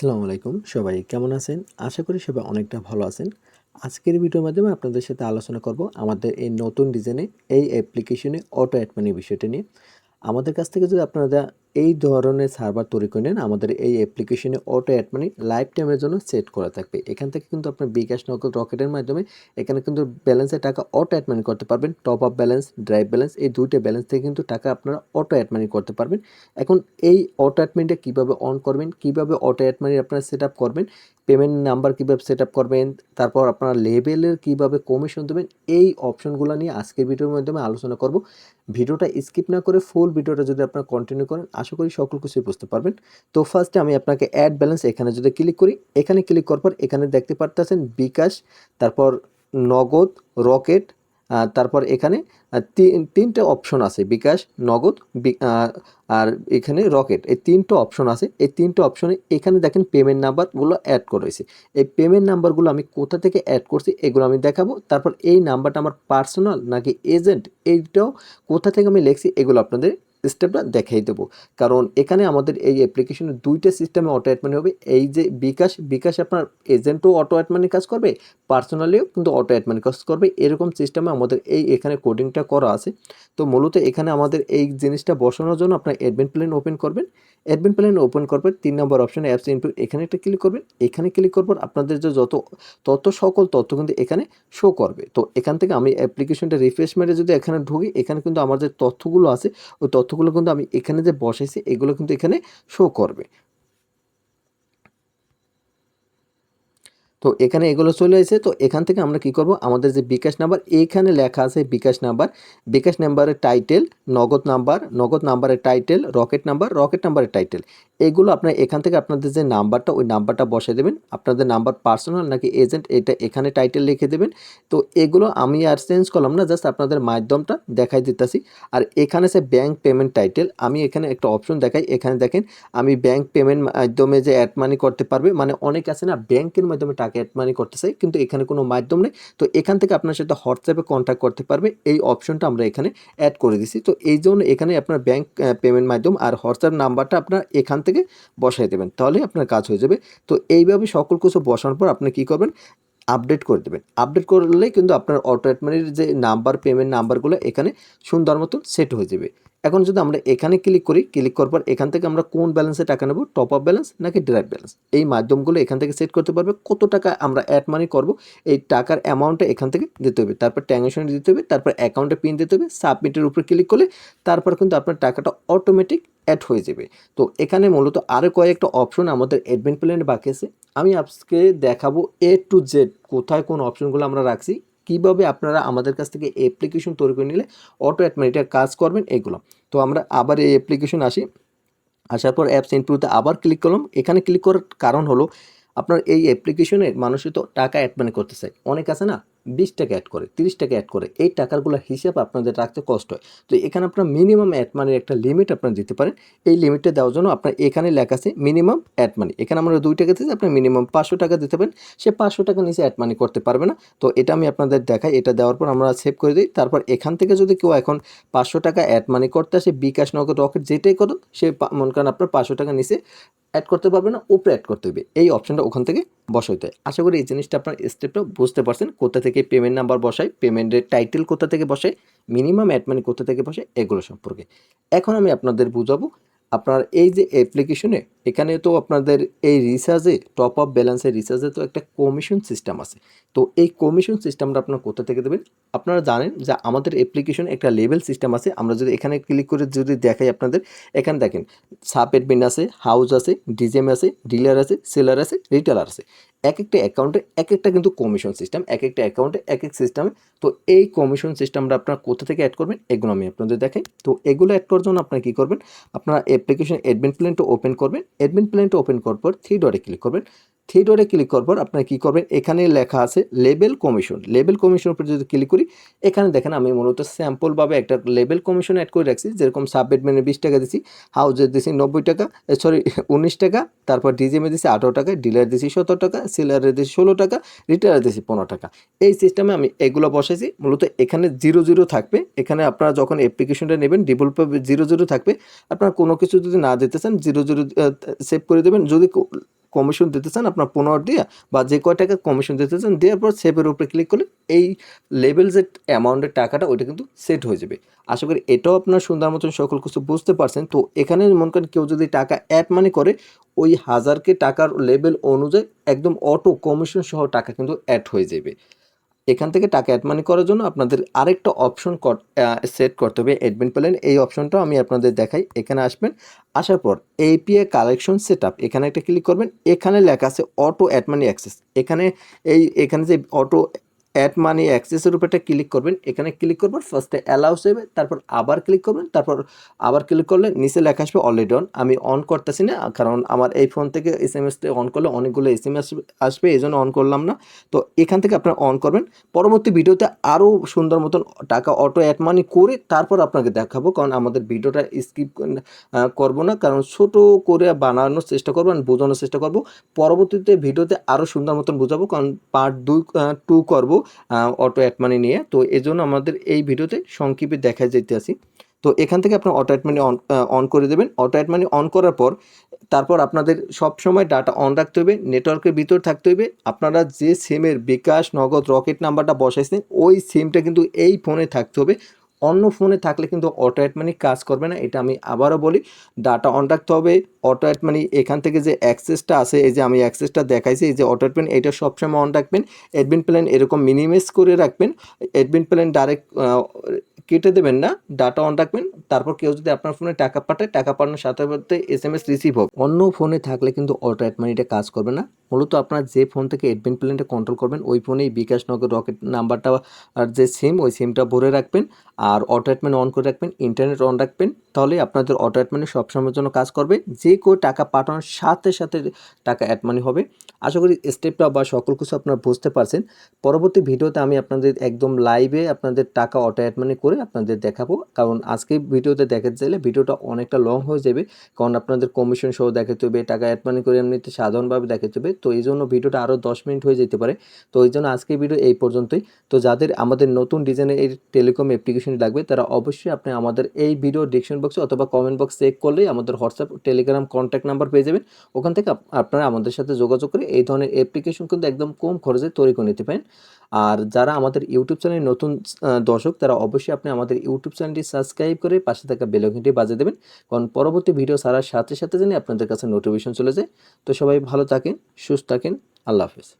আসসালামু আলাইকুম। সবাই কেমন আছেন? আশা করি সবাই অনেকটা ভালো আছেন। আজকের ভিডিওর মাধ্যমে আপনাদের সাথে আলোচনা করব আমাদের এই নতুন ডিজাইনে এই অ্যাপ্লিকেশনে অটো অ্যাড বিষয়টা নিয়ে। আমাদের কাছ থেকে যদি আপনারা এই ধরনের সার্ভার তৈরি করে নেন। আমাদের এই অ্যাপ্লিকেশনে অটো অ্যাড মানি লাইফ টাইমের জন্য সেট করা থাকবে। এখান থেকে কিন্তু আপনার বিকাশ নগদ রকেটের মাধ্যমে এখানে কিন্তু ব্যালেন্সের টাকা অটো অ্যাড মানি করতে পারবেন। Top up balance drive balance এই দুইটা ব্যালেন্স থেকে কিন্তু টাকা আপনারা অটো অ্যাড মানি করতে পারবেন। এখন এই অটো অ্যাড মানিটা কীভাবে অন করবেন? কীভাবে অটো অ্যাড মানি আপনারা সেট আপ করবেন? পেমেন্ট নাম্বার কীভাবে সেট আপ করবেন? তারপর আপনার লেভেলের কীভাবে কমিশন দেবেন? এই অপশনগুলো নিয়ে আজকের ভিডিওর মাধ্যমে আলোচনা করব। ভিডিওটা স্কিপ না করে ফুল ভিডিওটা যদি আপনারা কন্টিনিউ করেন আশা করি সকল কিছুই বুঝতে পারবেন। তো ফার্স্টে আমি আপনাকে অ্যাড ব্যালেন্স এখানে যদি ক্লিক করি, এখানে ক্লিক করার পর এখানে দেখতে পারতেছেন বিকাশ, তারপর নগদ, রকেট তারপর এখানে তিন তিনটে অপশন আছে, বিকাশ, নগদ আর এখানে রকেট। এই তিনটে অপশন আছে, এই তিনটে অপশনে এখানে দেখেন পেমেন্ট নাম্বারগুলো অ্যাড করা হয়েছে। এই পেমেন্ট নাম্বারগুলো আমি কোথা থেকে অ্যাড করছি, এগুলো আমি দেখাবো। তারপর এই নাম্বারটা আমার পার্সোনাল নাকি এজেন্ট এইটাও কোথা থেকে আমি লিখছি, এগুলো আপনাদের স্টেপটা দেখাই দেবো। কারণ এখানে আমাদের এই অ্যাপ্লিকেশনের দুইটা সিস্টেমে অটো অ্যাডমানি হবে। এই যে বিকাশ বিকাশ আপনার এজেন্টও অটো অ্যাডমানি কাজ করবে পার্সোনালিও কিন্তু অটো অ্যাডমানি কাজ করবে। এরকম সিস্টেমে আমাদের এই এখানে কোডিংটা করা আছে। তো মূলত এখানে আমাদের এই জিনিসটা বসানোর জন্য আপনার অ্যাডমিন প্ল্যান ওপেন করবেন। অ্যাডমিন প্ল্যান ওপেন করবেন তিন নম্বর অপশনে অ্যাপস ইনপুট এখানে একটা ক্লিক করবেন। এখানে ক্লিক করবেন আপনাদের যে যত, তত সকল তথ্য কিন্তু এখানে শো করবে। তো এখান থেকে আমি অ্যাপ্লিকেশনটা রিফ্রেশ যদি এখানে ঢুকি, এখানে কিন্তু আমার যে তথ্যগুলো আছে, ওই তথ্যগুলো কিন্তু আমি এখানে যে বসাইছি এগুলো কিন্তু এখানে শো করবে। তো এখানে এগুলো চলে এসেছে। তো এখান থেকে আমরা কি করব? আমাদের যে বিকাশ নাম্বার, এখানে লেখা আছে বিকাশ নাম্বার। বিকাশ নাম্বারের টাইটেল, নগদ নাম্বার, নগদ নাম্বারের টাইটেল, রকেট নাম্বার, রকেট নাম্বারের টাইটেল। এগুলো আপনার এখান থেকে আপনাদের যে নাম্বারটা, ওই নাম্বারটা বসে দেবেন। আপনাদের নাম্বার পার্সোনাল নাকি এজেন্ট, এটা এখানে টাইটেল লিখে দেবেন। তো এগুলো আমি আর চেঞ্জ করলাম না, জাস্ট আপনাদের মাধ্যমটা দেখাই দিতেছি। আর এখানে সে ব্যাংক পেমেন্ট টাইটেল। আমি এখানে একটা অপশন দেখাই। এখানে দেখেন, আমি ব্যাংক পেমেন্ট মাধ্যমে যে অ্যাড মানি করতে পারবে মানে অনেক আছে না, ব্যাংকের মাধ্যমে টাকা অ্যাড মানি করতে চাই কিন্তু এখানে কোনো মাধ্যম নেই। তো এখান থেকে আপনার সাথে হোয়াটসঅ্যাপে কন্ট্যাক্ট করতে পারবে। এই অপশনটা আমরা এখানে অ্যাড করে দিছি। তো এই জন্য এখানে আপনার ব্যাংক পেমেন্ট মাধ্যম আর হোয়াটসঅ্যাপ নাম্বারটা আপনার এখান থেকে বসাই দেবেন। তাহলে আপনার কাজ হয়ে যাবে। তো এইভাবে সকল কিছু বসানোর পর আপনি কি করবেন? আপডেট করে দেবেন। আপডেট করলেই কিন্তু আপনার অটো অ্যাডমানির যে নাম্বার পেমেন্ট নাম্বারগুলো এখানে সুন্দর মতন সেট হয়ে যাবে। এখন যদি আমরা এখানে ক্লিক করি ক্লিক করার পর এখান থেকে আমরা কোন ব্যালেন্সে টাকা নেব? টপ আপ ব্যালেন্স নাকি ড্রাইভ ব্যালেন্স এই মাধ্যমগুলো এখান থেকে সেট করতে পারবে কত টাকা আমরা অ্যাড মানি করব, এই টাকার অ্যামাউন্টটা এখান থেকে দিতে হবে। তারপর ট্যাঙ্গেশন দিতে হবে, তারপর অ্যাকাউন্টে পিন দিতে হবে সাবমিটের উপর ক্লিক করলে তারপর কিন্তু আপনার টাকাটা অটোমেটিক অ্যাড হয়ে যাবে। তো এখানে মূলত আরও কয়েকটা অপশন আমাদের অ্যাডমিন প্ল্যানে বাকি আছে। আমি আজকে দেখাবো এ টু জেড কোথায় কোন অপশনগুলো আমরা রাখছি। কীভাবে আপনারা আমাদের কাছ থেকে অ্যাপ্লিকেশন তৈরি করে নিলে অটো অ্যাটমেটিক কাজ করবেন এগুলো। তো আমরা আবার এই অ্যাপ্লিকেশন আসি। আসার পর অ্যাপস ইনপ্রুতে আবার ক্লিক করলাম। এখানে ক্লিক করার কারণ হলো আপনার এই অ্যাপ্লিকেশনে মানুষই তো টাকা অ্যাড মানি করতে চায় অনেক আছে না, বিশ টাকা অ্যাড করে, তিরিশ টাকা অ্যাড করে, এই টাকাগুলো হিসাব আপনাদের রাখতে কষ্ট হয়। তো এখানে আপনার মিনিমাম অ্যাড মানির একটা লিমিট আপনারা দিতে পারেন। এই লিমিটটা দেওয়ার জন্য আপনার এখানে লেখা আছে মিনিমাম অ্যাড মানি এখানে আমরা দুই টাকা দিচ্ছি আপনার মিনিমাম পাঁচশো টাকা দিতে পারেন। সে পাঁচশো টাকা নিচে অ্যাড মানি করতে পারবে না। তো এটা আমি আপনাদের দেখাই, এটা দেওয়ার পর আমরা সেভ করে দিই। তারপর এখান থেকে যদি কেউ এখন পাঁচশো টাকা অ্যাড মানি করতে আসে, বিকাশ নগদ রকেট যেটাই করুন সে মনে করেন আপনার পাঁচশো টাকা নিচে অ্যাড করতে পারবে না, উপরে অ্যাড করতে হবে। এই অপশনটা ওখান থেকে বসাইতে হয়। আশা করি এই জিনিসটা আপনার স্টেপটা বুঝতে পারছেন। কোথা থেকে পেমেন্ট নাম্বার বসায় পেমেন্টের টাইটেল কোথা থেকে বসে মিনিমাম অ্যাডমানি কোথা থেকে বসে এগুলো সম্পর্কে। এখন আমি আপনাদের বুঝাবো আপনার এই যে অ্যাপ্লিকেশনে এখানে তো আপনাদের এই রিচার্জে টপ আপ ব্যালেন্সের রিচার্জে তো একটা কমিশন সিস্টেম আছে। তো এই কমিশন সিস্টেমটা আপনার কোথা থেকে দেবেন? আপনারা জানেন যে আমাদের অ্যাপ্লিকেশন একটা লেভেল সিস্টেম আছে। আমরা যদি এখানে ক্লিক করে যদি দেখাই আপনাদের, এখানে দেখেন সাপ অ্যাডমিন আছে হাউস আছে ডিজেম আছে ডিলার আছে সেলার আছে রিটেলার আছে। এক একটা অ্যাকাউন্টে এক একটা কিন্তু কমিশন সিস্টেম এক একটা অ্যাকাউন্টে এক এক সিস্টেমে তো এই কমিশন সিস্টেমটা আপনারা কোথা থেকে অ্যাড করবেন, এগুলো আমি আপনাদের দেখাই। তো এগুলো অ্যাড করার জন্য আপনারা কী করবেন, আপনারা অ্যাপ্লিকেশন অ্যাডমিন প্ল্যানটা ওপেন করবেন। অ্যাডমিন প্ল্যানটা ওপেন করার পর থ্রি ডটে ক্লিক করবেন। থ্রি ডটে ক্লিক করার পর আপনারা কী করবেন, এখানে লেখা আছে লেবেল কমিশন লেবেল কমিশনের উপর যদি ক্লিক করি, এখানে দেখেন আমি মূলত স্যাম্পলভাবে একটা লেবেল কমিশন অ্যাড করে রাখছি। যেরকম সাব অ্যাডমিনে বিশ টাকা দিছি হাউজের দিছি নব্বই টাকা সরি উনিশ টাকা, তারপর ডিজিএমে দিছি আঠারো টাকা ডিলার দিছি সতেরো টাকা সেলারের দিয়েছি ষোলো টাকা রিটেলার দিয়েছি পনেরো টাকা। এই সিস্টেমে আমি এগুলো বসাইছি। মূলত এখানে জিরো জিরো থাকবে। এখানে আপনারা যখন অ্যাপ্লিকেশনটা নেবেন ডেভেলপার জিরো জিরো থাকবে। আপনারা কোনো কিছু যদি না দিতে চান জিরো জিরো সেভ করে দেবেন। যদি কমিশন দিতে চান, আপনার পনেরো দিয়ে বা যে কয় টাকা কমিশন দিতে চান, দেওয়ার পর সেভের উপরে ক্লিক করলে এই লেভেল যে অ্যামাউন্টের টাকাটা, ওইটা কিন্তু সেট হয়ে যাবে। আশা করি এটাও আপনার সুন্দর মতন সকল কিছু বুঝতে পারছেন। তো এখানে মনে করেন কেউ যদি টাকা অ্যাড মানি করে, ওই হাজারকে টাকার লেভেল অনুযায়ী একদম অটো কমিশন সহ টাকা কিন্তু অ্যাড হয়ে যাবে। এখান থেকে টাকা অ্যাড মানি করার জন্য আপনাদের আরেকটা অপশন সেট করতে হবে অ্যাডমিন প্ল্যান এই অপশনটা আমি আপনাদের দেখাই, এখানে আসবেন, আসার পর এপিএ কালেকশন সেট আপ এখানে একটা ক্লিক করবেন, এখানে লেখা আছে অটো অ্যাড মানি অ্যাক্সেস এখানে এই, এখানে যে অটো অ্যাড মানি অ্যাক্সেসের উপর একটা ক্লিক করবেন। এখানে ক্লিক করবেন ফার্স্টে অ্যালাউস হবে তারপর আবার ক্লিক করবেন, তারপর আবার ক্লিক করলে নিচে লেখা আসবে অলরেডি অন আমি অন করতেছি না, কারণ আমার এই ফোন থেকে এস এম এসটা অন করলে অনেকগুলো এস এম এস আসবে এই জন্য অন করলাম না। তো এখান থেকে আপনারা অন করবেন। পরবর্তী ভিডিওতে আরও সুন্দর মতন টাকা অটো অ্যাড মানি করে তারপর আপনাকে দেখাবো, কারণ আমাদের ভিডিওটা স্কিপ করব না, কারণ ছোট করে বানানোর চেষ্টা করব বোঝানোর চেষ্টা করব। পরবর্তীতে ভিডিওতে আরও সুন্দর মতন বোঝাবো, কারণ পার্ট দুই টু করব। অটো অ্যাড মানি নিয়ে। তো এই জন্য আমাদের এই ভিডিওতে সংক্ষেপে দেখা যেতে আসি তো এখান থেকে আপনি auto add money on on করে দেবেন। অটো অ্যাড মানি অন করার পর তারপর আপনাদের সব সময় ডাটা অন রাখতে হবে নেটওয়ার্কের ভিতর থাকতে হবে। আপনারা যে সিমের বিকাশ, নগদ রকেট নাম্বারটা বসাইছেন, ওই সিমটা কিন্তু এই ফোনে থাকতে হবে। অন্য ফোনে থাকলে কিন্তু অটো অ্যাড মানি কাজ করবে না, এটা আমি আবারও বলি। ডাটা অন রাখতে হবে অটো অ্যাড মানি এখান থেকে যে অ্যাক্সেসটা আছে, এই যে আমি অ্যাক্সেসটা দেখাইছি, এই যে অটো অ্যাটমেন্ট মানি এটা সবসময় অন রাখবেন। অ্যাডমিন প্ল্যান এরকম মিনিমাইজ করে রাখবেন। অ্যাডমিন প্ল্যান ডাইরেক্ট কেটে দেবেন না ডাটা অন রাখবেন, তারপর কেউ যদি আপনার ফোনে টাকা পাঠায়, টাকা পাঠানোর সাথে সাথে এস এম এস রিসিভ হোক অন্য ফোনে থাকলে কিন্তু অটো অ্যাড মানিটা কাজ করবে না। মূলত আপনার যে ফোন থেকে অ্যাডমিন প্ল্যানটা কন্ট্রোল করবেন, ওই ফোনেই বিকাশ নগর রকেট নাম্বারটা আর যে সিম ওই সিমটা ভরে রাখবেন। আর অটো অ্যাডমিন অন করে রাখবেন ইন্টারনেট অন রাখবেন, তাহলে আপনাদের অটো অ্যাডমিনে সবসময়ের জন্য কাজ করবে। যে কেউ টাকা পাঠানোর সাথে সাথে টাকা অ্যাডমানি হবে। আশা করি স্টেপটা বা সকল কিছু আপনারা বুঝতে পারছেন। পরবর্তী ভিডিওতে আমি আপনাদের একদম লাইভে আপনাদের টাকা অটো অ্যাডমানি করে আপনাদের দেখাবো। কারণ আজকে ভিডিওতে দেখাতে চাইলে ভিডিওটা অনেকটা লং হয়ে যাবে। কারণ আপনাদের কমিশন সহ দেখাতে হবে, টাকা অ্যাডমানি করে এমনিতে সাধারণভাবে দেখাতে হবে। তো এই জন্য ভিডিওটা আরও দশ মিনিট হয়ে যেতে পারে। তো এই জন্য আজকের ভিডিও এই পর্যন্তই। তো যাদের আমাদের নতুন ডিজাইনের এই টেলিকম অ্যাপ্লিকেশন লাগবে, তারা অবশ্যই আপনি আমাদের এই ভিডিও ডিসক্রিপশন বক্সে অথবা কমেন্ট বক্স চেক করলেই আমাদের হোয়াটসঅ্যাপ টেলিগ্রাম কন্ট্যাক্ট নাম্বার পেয়ে যাবেন। ওখান থেকে আপ- আপনারা আমাদের সাথে যোগাযোগ করে এই ধরনের অ্যাপ্লিকেশন কিন্তু একদম কম খরচে তৈরি করে নিতে পারেন। আর যারা আমাদের ইউটিউব চ্যানেলের নতুন দর্শক, তারা অবশ্যই আপনি আমাদের ইউটিউব চ্যানেলটি সাবস্ক্রাইব করে পাশে থাকা বেলঘিনটি বাজে দেবেন। কারণ পরবর্তী ভিডিও ছাড়ার সাথে সাথে জানি আপনাদের কাছে নোটিফিকেশন চলে যায়। তো সবাই ভালো থাকেন, সুস্থ থাকেন, আল্লাহ হাফেজ।